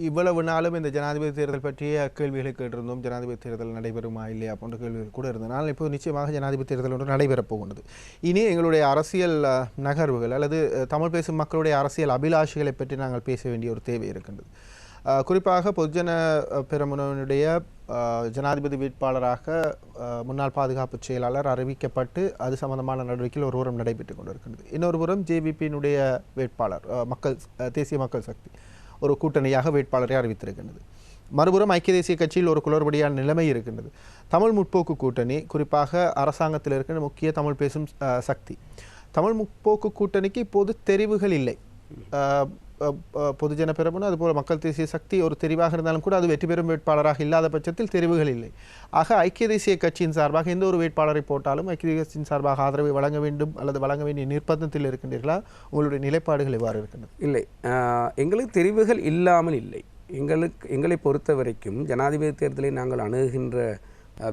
இவ்வளவு நாளும் இந்த ஜனாதிபதி தேர்தல் பற்றிய கேள்விகளை கேட்டிருந்தோம். ஜனாதிபதி தேர்தல் நடைபெறுமா இல்லையா போன்ற கேள்விகள் கூட இருந்தனால் இப்போது நிச்சயமாக ஜனாதிபதி தேர்தல் ஒன்று நடைபெறப் போகின்றது இனி எங்களுடைய அரசியல் நகர்வுகள் அல்லது தமிழ் பேசும் மக்களுடைய அரசியல் அபிலாஷைகளை பற்றி நாங்கள் பேச வேண்டிய ஒரு தேவை இருக்கின்றது. குறிப்பாக பொதுஜன அஹ், ஜனாதிபதி வேட்பாளராக முன்னாள் பாதுகாப்பு செயலாளர் அறிவிக்கப்பட்டு அது சம்பந்தமான நடவடிக்கையில் ஒரு புறம் நடைபெற்று கொண்டிருக்கின்றது இன்னொரு புறம் ஜேவிபியினுடைய வேட்பாளர் மக்கள் தேசிய மக்கள் சக்தி. ஒரு கூட்டணியாக வேட்பாளரை அறிவித்திருக்கின்றது. மறுபுறம் ஐக்கிய தேசிய கட்சியில் ஒரு குளறுபடியான நிலைமை இருக்கின்றது. தமிழ் முற்போக்கு கூட்டணி குறிப்பாக அரசாங்கத்தில் இருக்கின்ற முக்கிய தமிழ் பேசும் சக்தி. தமிழ் முற்போக்கு கூட்டணிக்கு இப்போது தெரிவுகள் இல்லை. பொதுஜன பெரமுன அதுபோல் மக்கள் தேசிய சக்தி ஒரு தெரிவாக இருந்தாலும் கூட அது வெற்றி பெறும் வேட்பாளராக இல்லாத பட்சத்தில் தெரிவுகள் இல்லை. ஆக ஐக்கிய தேசிய கட்சியின் சார்பாக எந்த ஒரு வேட்பாளரை போட்டாலும் ஐக்கிய தேசிய கட்சியின் சார்பாக ஆதரவை வழங்க வேண்டும் அல்லது வழங்க வேண்டிய நிர்பந்தத்தில் இருக்கின்றீர்களா? உங்களுடைய நிலைப்பாடுகள் எவ்வாறு இருக்கின்றது இல்லை. எங்களுக்கு தெரிவுகள் இல்லாமல் இல்லை. எங்களுக்கு எங்களை பொறுத்த வரைக்கும் ஜனாதிபதி தேர்தலை நாங்கள் அணுகுகின்ற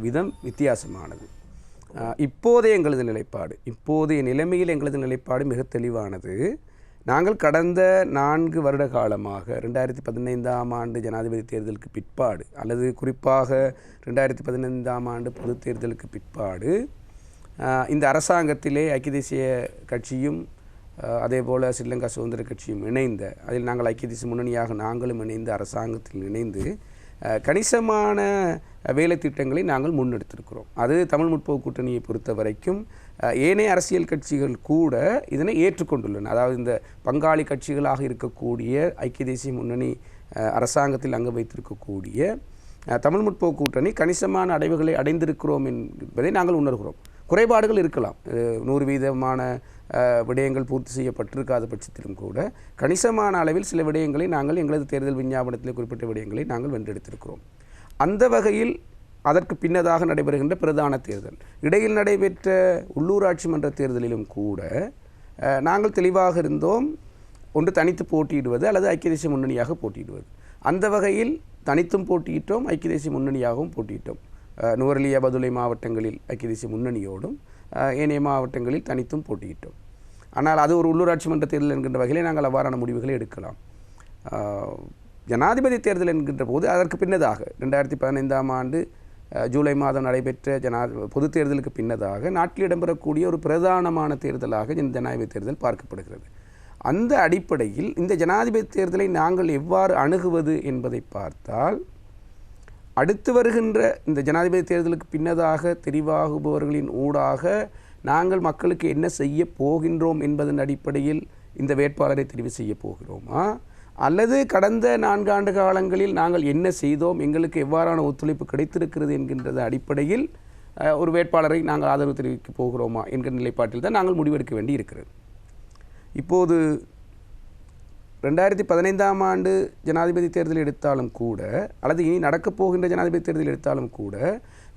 விதம் வித்தியாசமானது. இப்போதே இப்போதைய எங்களது நிலைப்பாடு இப்போதைய நிலைமையில் எங்களது நிலைப்பாடு மிக தெளிவானது. நாங்கள் கடந்த நான்கு வருட காலமாக ரெண்டாயிரத்தி பதினைந்தாம் ஆண்டு ஜனாதிபதி தேர்தலுக்கு பிற்பாடு அல்லது குறிப்பாக ரெண்டாயிரத்தி பதினைந்தாம் ஆண்டு பொதுத் தேர்தலுக்கு பிற்பாடு இந்த அரசாங்கத்திலே ஐக்கிய தேசிய கட்சியும் அதே போல் ஸ்ரீலங்கா சுதந்திர கட்சியும் இணைந்த அதில் நாங்கள் ஐக்கிய தேசிய முன்னணியாக நாங்களும் இணைந்து அரசாங்கத்தில் இணைந்து கணிசமான வேலை திட்டங்களை நாங்கள் முன்னெடுத்திருக்கிறோம். அது தமிழ் முற்போக்கு கூட்டணியை பொறுத்த வரைக்கும் ஏனைய அரசியல் கட்சிகள் கூட இதனை ஏற்றுக்கொண்டுள்ளன. அதாவது இந்த பங்காளி கட்சிகளாக இருக்கக்கூடிய ஐக்கிய தேசிய முன்னணி அரசாங்கத்தில் அங்கு வைத்திருக்கக்கூடிய தமிழ் முற்போக்கு கூட்டணி கணிசமான அடைவுகளை அடைந்திருக்கிறோம் என்பதை நாங்கள் உணர்கிறோம். குறைபாடுகள் இருக்கலாம். நூறு வீதமான விடயங்கள் பூர்த்தி செய்யப்பட்டிருக்காத பட்சத்திலும் கூட கணிசமான அளவில் சில விடயங்களை நாங்கள் எங்களது தேர்தல் விஞ்ஞாபனத்தில் குறிப்பிட்ட விடயங்களை நாங்கள் வென்றெடுத்திருக்கிறோம். அந்த வகையில் அதற்கு பின்னதாக நடைபெறுகின்ற பிரதான தேர்தல். இடையில் நடைபெற்ற உள்ளூராட்சி மன்ற தேர்தலிலும் கூட நாங்கள் தெளிவாக இருந்தோம் ஒன்று தனித்து போட்டியிடுவது அல்லது ஐக்கிய தேசிய முன்னணியாக போட்டியிடுவது. அந்த வகையில் தனித்தும் போட்டியிட்டோம் ஐக்கிய தேசிய முன்னணியாகவும் போட்டியிட்டோம். அஹ், அபதுலை மாவட்டங்களில் ஐக்கிய தேசிய முன்னணியோடும் ஏனைய மாவட்டங்களில் தனித்தும் போட்டியிட்டோம். ஆனால் அது ஒரு உள்ளூராட்சி மன்ற தேர்தல் என்கின்ற வகையிலே நாங்கள் அவ்வாறான முடிவுகளை எடுக்கலாம். ஜனாதிபதி தேர்தல் என்கின்ற போது அதற்கு பின்னதாக ரெண்டாயிரத்தி பதினைந்தாம் ஆண்டு ஜூலை மாதம் நடைபெற்ற ஜனா பொது தேர்தலுக்கு பின்னதாக நாட்டில் இடம்பெறக்கூடிய ஒரு பிரதானமான தேர்தலாக இந்த ஜனாதிபதி தேர்தல் பார்க்கப்படுகிறது. அந்த அடிப்படையில் இந்த ஜனாதிபதி தேர்தலை நாங்கள் எவ்வாறு அணுகுவது என்பதை பார்த்தால் அடுத்து வருகின்ற இந்த ஜனாதிபதி தேர்தலுக்கு பின்னதாக தெரிவாகுபவர்களின் ஊடாக நாங்கள் மக்களுக்கு என்ன செய்ய போகின்றோம் என்பதன் அடிப்படையில் இந்த வேட்பாளரை தெரிவு செய்ய போகிறோமா? அல்லது கடந்த நான்காண்டு காலங்களில் நாங்கள் என்ன செய்தோம்? எங்களுக்கு எவ்வாறான ஒத்துழைப்பு கிடைத்திருக்கிறது என்கின்றது அடிப்படையில் ஒரு வேட்பாளரை நாங்கள் ஆதரவு தெரிவிக்க போகிறோமா என்கிற நிலைப்பாட்டில் தான் நாங்கள் முடிவெடுக்க வேண்டி இருக்கிறது இப்போது ரெண்டாயிரத்தி பதினைந்தாம் ஆண்டு ஜனாதிபதி தேர்தல் எடுத்தாலும் கூட அல்லது இனி நடக்கப் போகின்ற ஜனாதிபதி தேர்தல் எடுத்தாலும் கூட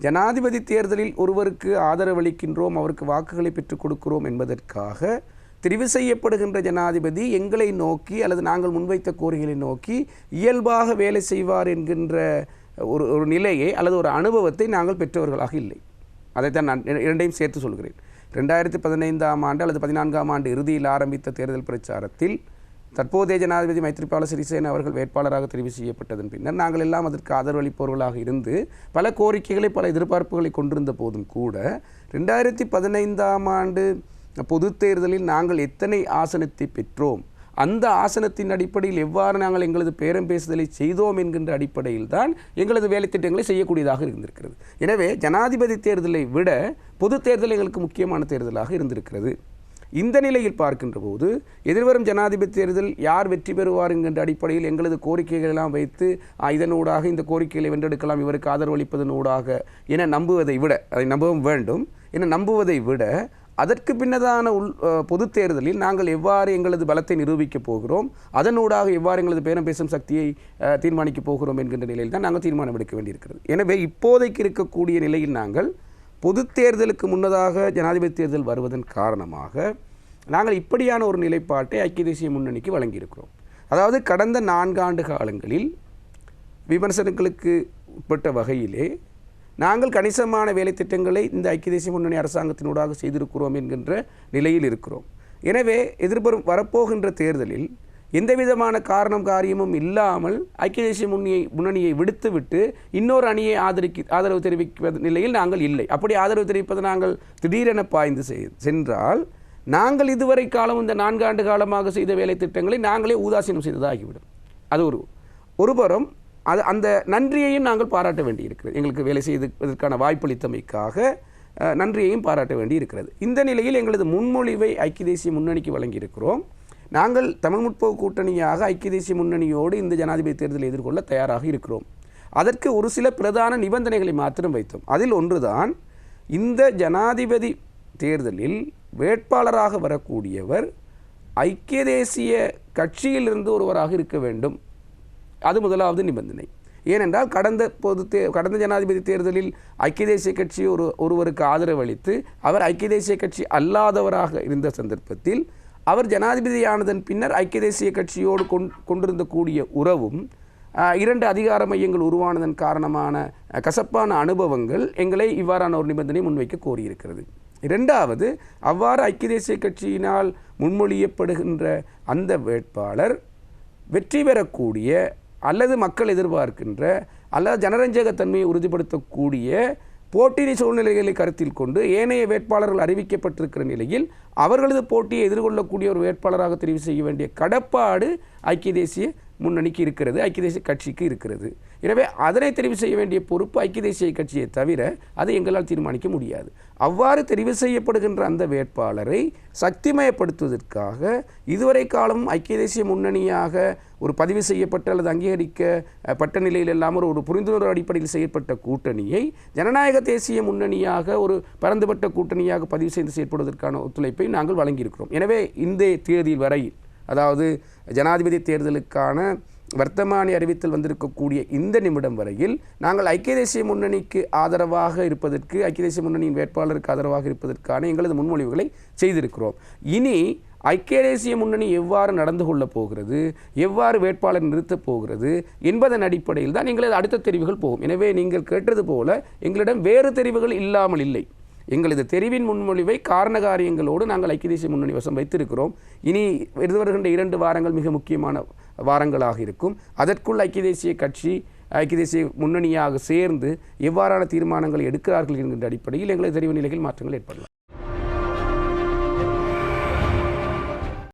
ஜனாதிபதி தேர்தலில் ஒருவருக்கு ஆதரவளிக்கின்றோம் அவருக்கு வாக்குகளை பெற்றுக் கொடுக்கிறோம் என்பதற்காக தெரிவு செய்யப்படுகின்ற ஜனாதிபதி எங்களை நோக்கி அல்லது நாங்கள் முன்வைத்த கோரிக்கைகளை நோக்கி இயல்பாக வேலை செய்வார் என்கின்ற ஒரு ஒரு நிலையை அல்லது ஒரு அனுபவத்தை நாங்கள் பெற்றவர்களாக இல்லை. அதைத்தான் நான் இரண்டையும் சேர்த்து சொல்கிறேன். ரெண்டாயிரத்தி பதினைந்தாம் ஆண்டு அல்லது பதினான்காம் ஆண்டு இறுதியில் ஆரம்பித்த தேர்தல் பிரச்சாரத்தில் தற்போதைய ஜனாதிபதி மைத்ரிபால சிறிசேன அவர்கள் வேட்பாளராக தெரிவு செய்யப்பட்டதன் பின்னர் நாங்கள் எல்லாம் அதற்கு ஆதரவளிப்பவர்களாக இருந்து பல கோரிக்கைகளை பல எதிர்பார்ப்புகளை கொண்டிருந்த போதும் கூட ரெண்டாயிரத்தி பதினைந்தாம் ஆண்டு பொதுத் தேர்தலில் நாங்கள் எத்தனை ஆசனத்தை பெற்றோம் அந்த ஆசனத்தின் அடிப்படையில் எவ்வாறு நாங்கள் எங்களது பேரம் பேசுதலை செய்தோம் என்கின்ற அடிப்படையில் தான் எங்களது வேலைத்திட்டங்களை செய்யக்கூடியதாக இருந்திருக்கிறது. எனவே ஜனாதிபதி தேர்தலை விட பொது தேர்தல் எங்களுக்கு முக்கியமான தேர்தலாக இருந்திருக்கிறது. இந்த நிலையில் பார்க்கின்ற போது எதிர்வரும் ஜனாதிபதி தேர்தல் யார் வெற்றி பெறுவார் என்கின்ற அடிப்படையில் எங்களது கோரிக்கைகள் எல்லாம் வைத்து இதனூடாக இந்த கோரிக்கைகளை வென்றெடுக்கலாம் இவருக்கு ஆதரவளிப்பதனூடாக என நம்புவதை விட அதை நம்பவும் வேண்டும் என நம்புவதை விட அதற்கு பின்னதான உள் பொது பொதுத் தேர்தலில் நாங்கள் எவ்வாறு எங்களது பலத்தை நிரூபிக்கப் போகிறோம் அதனூடாக எவ்வாறு எங்களது பேரம் பேசும் சக்தியை தீர்மானிக்கப் போகிறோம் என்கின்ற நிலையில் தான் நாங்கள் தீர்மானம் எடுக்க வேண்டியிருக்கிறது. எனவே இப்போதைக்கு இருக்கக்கூடிய நிலையில் நாங்கள் பொதுத் தேர்தலுக்கு முன்னதாக ஜனாதிபதி தேர்தல் வருவதன் காரணமாக நாங்கள் இப்படியான ஒரு நிலைப்பாட்டை ஐக்கிய தேசிய முன்னணிக்கு வழங்கியிருக்கிறோம். அதாவது கடந்த நான்காண்டு காலங்களில் விமர்சனங்களுக்கு உட்பட்ட வகையிலே நாங்கள் கணிசமான வேலை திட்டங்களை இந்த ஐக்கிய தேசிய முன்னணி அரசாங்கத்தினூடாக செய்திருக்கிறோம் என்கின்ற நிலையில் இருக்கிறோம். எனவே எதிர்வரும் வரப்போகின்ற தேர்தலில் எந்த விதமான காரணம் காரியமும் இல்லாமல் ஐக்கிய தேசிய முன்னியை முன்னணியை விடுத்துவிட்டு இன்னொரு அணியை ஆதரிக்க ஆதரவு தெரிவிப்பது நிலையில் நாங்கள் இல்லை. அப்படி ஆதரவு தெரிவிப்பது நாங்கள் திடீரென பாய்ந்து சென்றால் நாங்கள் இதுவரை காலம் இந்த நான்காண்டு காலமாக செய்த வேலை திட்டங்களை நாங்களே ஊதாசீனம் செய்ததாகிவிடும். அது ஒரு ஒருபுறம் அது அந்த நன்றியையும் நாங்கள் பாராட்ட வேண்டியிருக்கிறது. எங்களுக்கு வேலை செய்ததற்கான வாய்ப்பளித்தமைக்காக நன்றியையும் பாராட்ட வேண்டியிருக்கிறது. இந்த நிலையில் எங்களது முன்மொழிவை ஐக்கிய தேசிய முன்னணிக்கு வழங்கியிருக்கிறோம். நாங்கள் தமிழ் முற்போக்கு கூட்டணியாக ஐக்கிய தேசிய முன்னணியோடு இந்த ஜனாதிபதி தேர்தலை எதிர்கொள்ள தயாராக இருக்கிறோம். அதற்கு ஒரு சில பிரதான நிபந்தனைகளை மாத்திரம் வைத்தோம். அதில் ஒன்றுதான் இந்த ஜனாதிபதி தேர்தலில் வேட்பாளராக வரக்கூடியவர் ஐக்கிய தேசிய கட்சியிலிருந்து ஒருவராக இருக்க வேண்டும். அது முதலாவது நிபந்தனை. ஏனென்றால் கடந்த பொது தே கடந்த ஜனாதிபதி தேர்தலில் ஐக்கிய தேசிய கட்சி ஒரு ஒருவருக்கு ஆதரவு அளித்து அவர் ஐக்கிய தேசிய கட்சி அல்லாதவராக இருந்த சந்தர்ப்பத்தில் அவர் ஜனாதிபதியானதன் பின்னர் ஐக்கிய தேசிய கட்சியோடு கொண்டிருந்த கூடிய உறவும் இரண்டு அதிகார மையங்கள் உருவானதன் காரணமான கசப்பான அனுபவங்கள் எங்களை இவ்வாறான ஒரு நிபந்தனை முன்வைக்க கோரியிருக்கிறது. இரண்டாவது அவ்வாறு ஐக்கிய தேசிய கட்சியினால் முன்மொழியப்படுகின்ற அந்த வேட்பாளர் வெற்றி பெறக்கூடிய அல்லது மக்கள் எதிர்பார்க்கின்ற அல்லது ஜனரஞ்சகத்தன்மையை உறுதிப்படுத்தக்கூடிய போட்டி சூழ்நிலைகளை கருத்தில் கொண்டு ஏனைய வேட்பாளர்கள் அறிவிக்கப்பட்டிருக்கிற நிலையில் அவர்களது போட்டியை எதிர்கொள்ளக்கூடிய ஒரு வேட்பாளராக தெரிவு செய்ய வேண்டிய கடப்பாடு ஐக்கிய தேசிய முன்னணிக்கு இருக்கிறது ஐக்கிய தேசிய கட்சிக்கு இருக்கிறது. எனவே அதனை தெரிவு செய்ய வேண்டிய பொறுப்பு ஐக்கிய தேசிய கட்சியை தவிர அதை எங்களால் தீர்மானிக்க முடியாது. அவ்வாறு தெரிவு செய்யப்படுகின்ற அந்த வேட்பாளரை சக்திமயப்படுத்துவதற்காக இதுவரை காலம் ஐக்கிய தேசிய முன்னணியாக ஒரு பதிவு செய்யப்பட்ட அல்லது அங்கீகரிக்கப்பட்ட நிலையில் இல்லாமல் ஒரு புரிந்துணர்வு அடிப்படையில் செய்யப்பட்ட கூட்டணியை ஜனநாயக தேசிய முன்னணியாக ஒரு பரந்துபட்ட கூட்டணியாக பதிவு செய்து செயற்படுவதற்கான ஒத்துழைப்பை நாங்கள் வழங்கியிருக்கிறோம். எனவே இந்த தேதி வரை அதாவது ஜனாதிபதி தேர்தலுக்கான வர்த்தமானி அறிவித்தல் வந்திருக்கக்கூடிய இந்த நிமிடம் வரையில் நாங்கள் ஐக்கிய தேசிய முன்னணிக்கு ஆதரவாக இருப்பதற்கு ஐக்கிய தேசிய முன்னணியின் வேட்பாளருக்கு ஆதரவாக இருப்பதற்கான எங்களது முன்மொழிவுகளை செய்திருக்கிறோம். இனி ஐக்கிய தேசிய முன்னணி எவ்வாறு நடந்து கொள்ளப் போகிறது எவ்வாறு வேட்பாளர் நிறுத்தப் போகிறது என்பதன் அடிப்படையில் தான் எங்களது அடுத்த தெரிவுகள் போகும். எனவே நீங்கள் கேட்டது போல எங்களிடம் வேறு தெரிவுகள் இல்லாமல் இல்லை. எங்களது தெரிவின் முன்மொழிவை காரண காரியங்களோடு நாங்கள் ஐக்கிய தேசிய முன்னணி வசம் வைத்திருக்கிறோம். இனி வருகின்ற இரண்டு வாரங்கள் மிக முக்கியமான வாரங்களாக இருக்கும். அதற்குள் ஐக்கிய தேசிய கட்சி ஐக்கிய தேசிய முன்னணியாக சேர்ந்து எவ்வாறான தீர்மானங்களை எடுக்கிறார்கள் என்கின்ற அடிப்படையில் எங்களது தெரிவு நிலையில் மாற்றங்கள் ஏற்படலாம்.